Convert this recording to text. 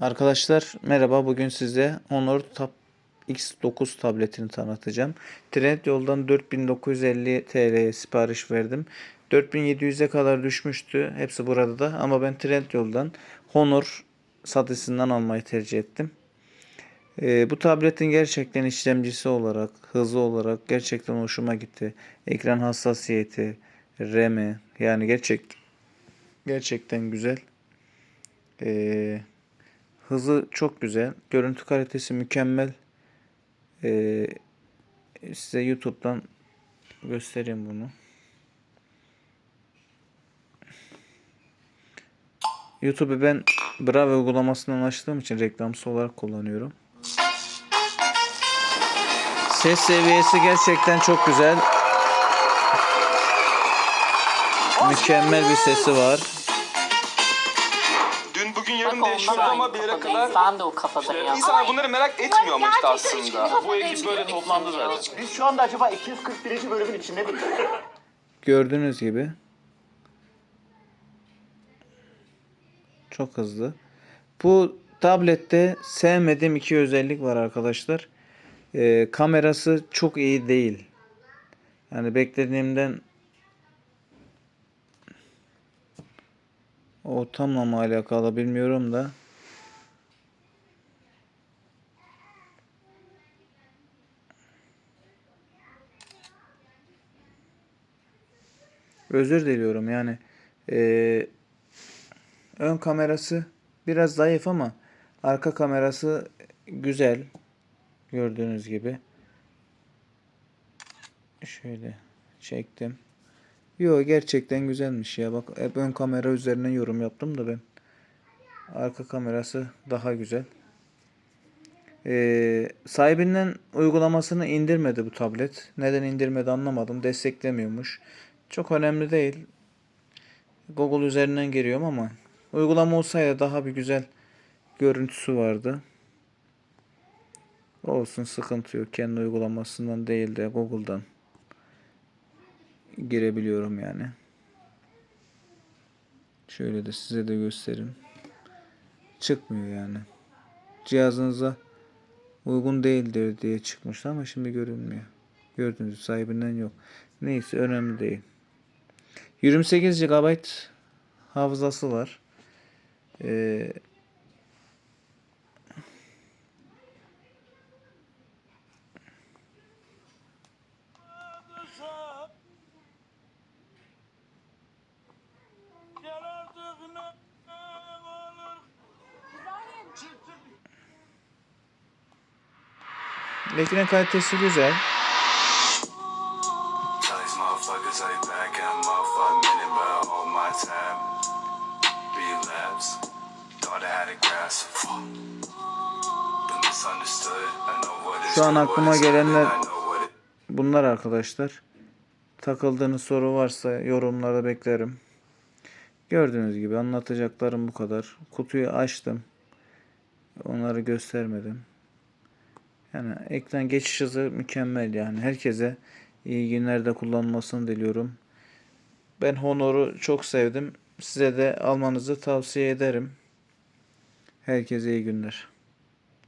Arkadaşlar merhaba bugün size Honor Tab X9 tabletini tanıtacağım. Trendyol'dan 4950 TL'ye sipariş verdim. 4700'e kadar düşmüştü. Hepsi burada da ama ben Trendyol'dan Honor satıcısından almayı tercih ettim. Ee, bu tabletin gerçekten işlemcisi olarak, hızı olarak gerçekten hoşuma gitti. Ekran hassasiyeti, RAM'i yani gerçek gerçekten güzel. Ee, Hızı çok güzel. Görüntü kalitesi mükemmel. Ee, size YouTube'dan göstereyim bunu. YouTube'u ben Brave uygulamasından açtığım için reklamsız olarak kullanıyorum. Ses seviyesi gerçekten çok güzel. Mükemmel bir sesi var. Yarın Bak değişiyor ondan ama aynı bir yere kadar Ben de o kafadayım. insanlar bunları merak etmiyor ama işte aslında. Bu ekip böyle toplandı zaten. Biz şu anda acaba 241. bölümün içinde miyiz? Gördüğünüz gibi çok hızlı. Bu tablette sevmediğim iki özellik var arkadaşlar. Ee, kamerası çok iyi değil. Yani beklediğimden o tamla mı alakalı bilmiyorum da. Özür diliyorum yani. Ee, ön kamerası biraz zayıf ama arka kamerası güzel. Gördüğünüz gibi. Şöyle çektim. Yo gerçekten güzelmiş ya. Bak hep ön kamera üzerinden yorum yaptım da ben. Arka kamerası daha güzel. Ee, sahibinden uygulamasını indirmedi bu tablet. Neden indirmedi anlamadım. Desteklemiyormuş. Çok önemli değil. Google üzerinden giriyorum ama uygulama olsaydı daha bir güzel görüntüsü vardı. Olsun sıkıntı yok. Kendi uygulamasından değil de Google'dan girebiliyorum yani. Şöyle de size de göstereyim. Çıkmıyor yani. Cihazınıza uygun değildir diye çıkmıştı ama şimdi görünmüyor. Gördüğünüz sahibinden yok. Neyse önemli değil. 28 GB hafızası var. Ee, know what it's Şu an aklıma gelenler- Bunlar arkadaşlar. Takıldığınız soru varsa yorumlarda beklerim. Gördüğünüz gibi anlatacaklarım bu kadar. Kutuyu açtım. Onları göstermedim. Yani ekran geçiş hızı mükemmel yani. Herkese iyi günlerde kullanmasını diliyorum. Ben Honor'u çok sevdim. Size de almanızı tavsiye ederim. Herkese iyi günler.